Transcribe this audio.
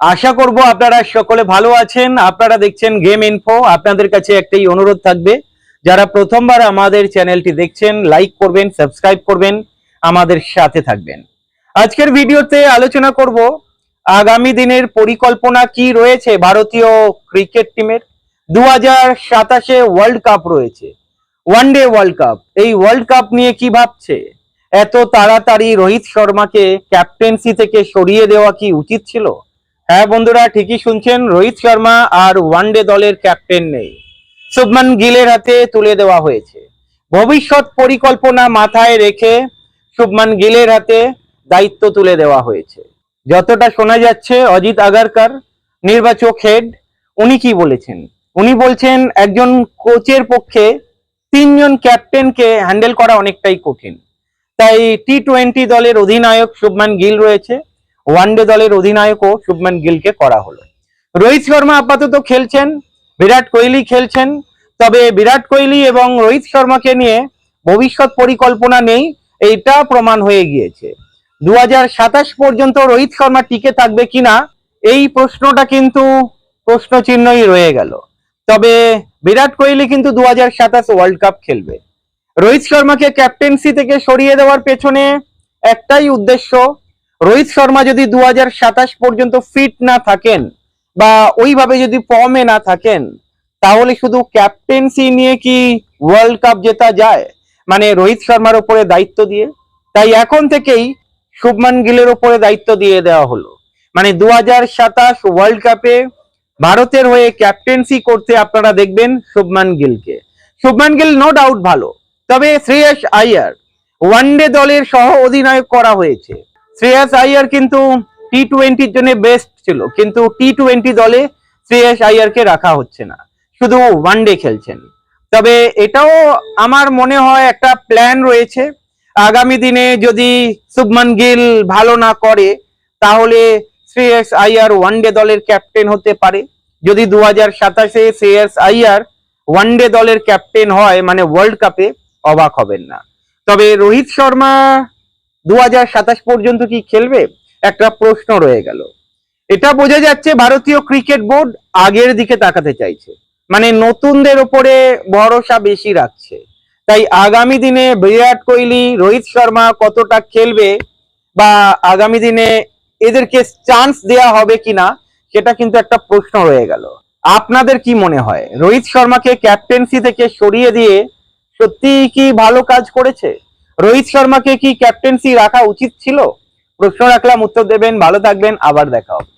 আশা করব আপনারা সকলে ভালো আছেন। আপনারা দেখছেন গেম ইনফো আপনাদের কাছে একটাই অনুরোধ থাকবে, যারা প্রথমবার আমাদের চ্যানেলটি দেখছেন লাইক করবেন সাবস্ক্রাইব করবেন, আমাদের সাথে থাকবেন। আজকের ভিডিওতে আলোচনা করব, আগামী দিনের পরিকল্পনা কি রয়েছে ভারতীয় ক্রিকেট টিমের দু হাজার সাতাশে ওয়ার্ল্ড কাপ রয়েছে। ওয়ান ডে ওয়ার্ল্ড কাপ এই ওয়ার্ল্ড কাপ নিয়ে কি ভাবছে? এত তাড়াতাড়ি রোহিত শর্মাকে ক্যাপ্টেন্সি থেকে সরিয়ে দেওয়া কি উচিত ছিল? হ্যাঁ বন্ধুরা, ঠিকই শুনছেন, রোহিত শর্মা আর ওয়ানডে দলের ক্যাপ্টেন নেই। শুভমান গিলের হাতে তুলে দেওয়া হয়েছে। ভবিষ্যৎ পরিকল্পনা মাথায় রেখে শুভমান গিলের হাতে দায়িত্ব তুলে দেওয়া হয়েছে। যতটা শোনা যাচ্ছে, অজিত আগারকার, নির্বাচক হেড উনি কি বলেছেন? উনি বলছেন, একজন কোচের পক্ষে তিনজন ক্যাপ্টেনকে হ্যান্ডেল করা অনেকটাই কঠিন। তাই টি টোয়েন্টি দলের অধিনায়ক শুভমান গিল রয়েছে। ওয়ানডে দলের অধিনায়কও শুভমান গিলকে করা হলো। রোহিত শর্মা আপাতত খেলছেন, বিরাট কোহলি খেলছেন, তবে বিরাট কোহলি এবং রোহিত শর্মাকে নিয়ে ভবিষ্যৎ পরিকল্পনা নেই, এইটা প্রমাণ হয়ে গিয়েছে। দুহাজার সাতাশ পর্যন্ত রোহিত শর্মা টিকে থাকবে কিনা, এই প্রশ্নটা কিন্তু প্রশ্ন চিহ্নই রয়ে গেল। তবে বিরাট কোহলি কিন্তু দু হাজার সাতাশ ওয়ার্ল্ড কাপ খেলবে। রোহিত শর্মাকে ক্যাপ্টেন্সি থেকে সরিয়ে দেওয়ার পেছনে একটাই উদ্দেশ্য রোহিত শর্মা যদি দু হাজার সাতাশ পর্যন্ত ফিট না থাকেন বা ওইভাবে যদি ফর্মে না থাকেন, তাহলে শুধু ক্যাপ্টেন্সি নিয়ে কি ওয়ার্ল্ড কাপ জেতা যায়? মানে রোহিত শর্মার উপরে দায়িত্ব দিয়ে। তাই এখন থেকেই শুভমান গিলের উপরে দায়িত্ব দিয়ে দেওয়া হলো। মানে দু হাজার সাতাশ ওয়ার্ল্ড কাপে ভারতের হয়ে ক্যাপ্টেন্সি করতে আপনারা দেখবেন শুভমান গিলকে। শুভমান গিল নো ডাউট ভালো। তবে শ্রেয়স আইয়ার ওয়ানডে দলের সহ অধিনায়ক করা হয়েছে। শ্রেয়াস আইয়ার কিন্তু টি টোয়েন্টির জন্য বেস্ট ছিল। কিন্তু টি টোয়েন্টি দলে শ্রেয়াস আইয়ারকে রাখা হচ্ছে না। শুধু ওয়ানডে খেলছেন। তবে এটাও আমার মনে হয় একটা প্ল্যান রয়েছে। আগামী দিনে যদি শুভমান গিল ভালো না করে, তাহলে শ্রেয়স আইয়ার ওয়ানডে দলের ক্যাপ্টেন হতে পারে। যদি দু হাজার সাতাশে শ্রেয়স আইয়ার ওয়ানডে দলের ক্যাপ্টেন হয় মানে ওয়ার্ল্ড কাপে অবাক হবেন না। তবে রোহিত শর্মা দু হাজার সাতাশ পর্যন্ত কি খেলবে? একটা প্রশ্ন রয়ে গেল। এটা বোঝা যাচ্ছে ভারতীয় ক্রিকেট বোর্ড আগের দিকে তাকাতে চাইছে। মানে নতুনদের ওপরে ভরসা বেশি রাখছে। তাই আগামী দিনে বিরাট কোহলি, রোহিত শর্মা কতটা খেলবে বা আগামী দিনে এদেরকে চান্স দেয়া হবে কিনা, সেটা কিন্তু একটা প্রশ্ন রয়ে গেল। আপনাদের কি মনে হয়? রোহিত শর্মাকে ক্যাপ্টেন্সি থেকে সরিয়ে দিয়ে সত্যি কি ভালো কাজ করেছে? রোহিত শর্মাকে কি ক্যাপ্টেন্সি রাখা উচিত ছিল? প্রশ্ন রাখলাম, উত্তর দেবেন, ভালো থাকবেন, আবার দেখা হবে।